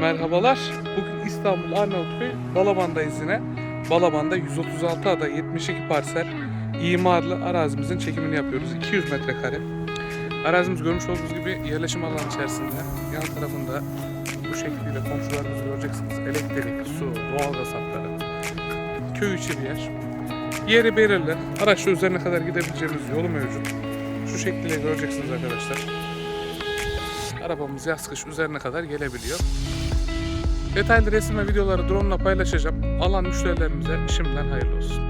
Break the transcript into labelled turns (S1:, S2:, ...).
S1: Merhabalar. Bugün İstanbul Arnavutköy Balaban'dayız yine. Balaban'da 136 ada 72 parsel imarlı arazimizin çekimini yapıyoruz. 200 metrekare. Arazimiz görmüş olduğunuz gibi yerleşim alanı içerisinde. Yan tarafında bu şekilde komşularımızı göreceksiniz. Elektrik, su, doğalgaz hatları. Köy içi bir yer. Yeri belirli. Araçla üzerine kadar gidebileceğimiz yolu mevcut. Şu şekilde göreceksiniz arkadaşlar. Arabamız yaz kış üzerine kadar gelebiliyor. Detaylı resim ve videoları drone ile paylaşacağım. Alan müşterilerimize şimdiden hayırlı olsun.